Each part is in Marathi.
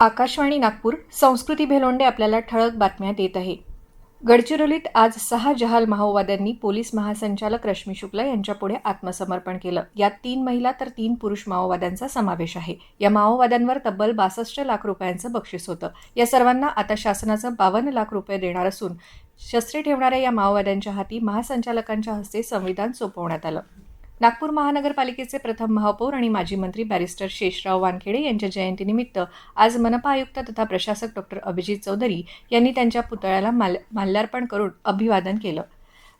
आकाशवाणी नागपूर संस्कृती भेलोंडे आपल्याला ठळक बातम्या देत आहे. गडचिरोलीत आज सहा जहाल माओवाद्यांनी पोलीस महासंचालक रश्मी शुक्ला यांच्यापुढे आत्मसमर्पण केलं. यात तीन महिला तर तीन पुरुष माओवाद्यांचा समावेश आहे. या माओवाद्यांवर तब्बल बासष्ट लाख रुपयांचं बक्षीस होतं. या सर्वांना आता शासनाचं बावन्न लाख रुपये देणार असून शस्त्रे ठेवणाऱ्या या माओवाद्यांच्या हाती महासंचालकांच्या हस्ते संविधान सोपवण्यात आलं. नागपूर महानगरपालिकेचे प्रथम महापौर आणि माजी मंत्री बॅरिस्टर शेषराव वानखेडे यांच्या जयंतीनिमित्त आज मनपा आयुक्त तथा प्रशासक डॉक्टर अभिजित चौधरी यांनी त्यांच्या पुतळ्याला माल माल्यार्पण करून अभिवादन केलं.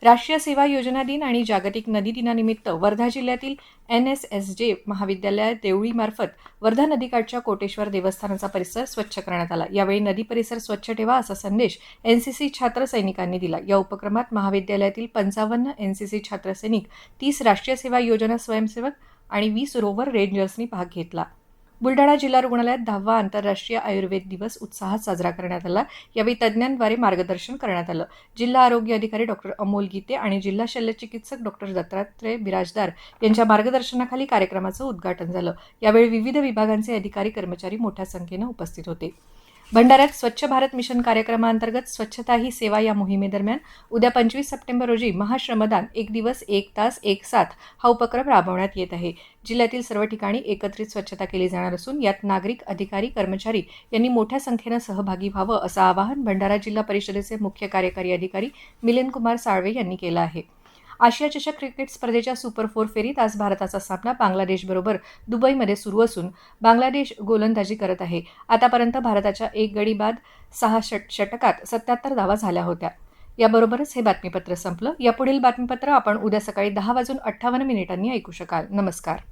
राष्ट्रीय सेवा योजना दिन आणि जागतिक नदी दिनानिमित्त वर्धा जिल्ह्यातील एन एस एस जे महाविद्यालय देवळीमार्फत वर्धा नदीकाठच्या कोटेश्वर देवस्थानाचा परिसर स्वच्छ करण्यात आला. यावेळी नदी परिसर स्वच्छ ठेवा असा संदेश एन सी सी छात्र सैनिकांनी दिला. या उपक्रमात महाविद्यालयातील पंचावन्न एन सी सी तीस राष्ट्रीय सेवा योजना स्वयंसेवक आणि वीस रोवर रेंजर्सनी भाग घेतला. बुलढाणा जिल्हा रुग्णालयात दहावा आंतरराष्ट्रीय आयुर्वेद दिवस उत्साहात साजरा करण्यात आला. यावेळी तज्ज्ञांद्वारे मार्गदर्शन करण्यात आलं. जिल्हा आरोग्य अधिकारी डॉक्टर अमोल गीते आणि जिल्हा शल्यचिकित्सक डॉक्टर दत्तात्रय बिराजदार यांच्या मार्गदर्शनाखाली कार्यक्रमाचं उद्घाटन झालं. यावेळी विविध विभागांचे अधिकारी कर्मचारी मोठ्या संख्येनं उपस्थित होते. भंडाऱ्यात स्वच्छ भारत मिशन कार्यक्रमाअंतर्गत स्वच्छता ही सेवा या मोहिमेदरम्यान उद्या पंचवीस सप्टेंबर रोजी महाश्रमदान एक दिवस एक तास एक साथ हा उपक्रम राबवण्यात येत आहे. जिल्ह्यातील सर्व ठिकाणी एकत्रित स्वच्छता केली जाणार असून यात नागरिक अधिकारी कर्मचारी यांनी मोठ्या संख्येनं सहभागी व्हावं असं आवाहन भंडारा जिल्हा परिषदेचे मुख्य कार्यकारी अधिकारी मिलिंद कुमार साळवे यांनी केलं आहे. आशिया चषक क्रिकेट स्पर्धेच्या सुपर फोर फेरीत आज भारताचा सामना बांगलादेशबरोबर दुबईमध्ये सुरू असून बांगलादेश गोलंदाजी करत आहे. आतापर्यंत भारताच्या एक गडी बाद सहा षट षटकात सत्याहत्तर धावा झाल्या होत्या. याबरोबरच हे बातमीपत्र संपलं. यापुढील बातमीपत्र आपण उद्या सकाळी दहा वाजून अठ्ठावन्न मिनिटांनी ऐकू शकाल. नमस्कार.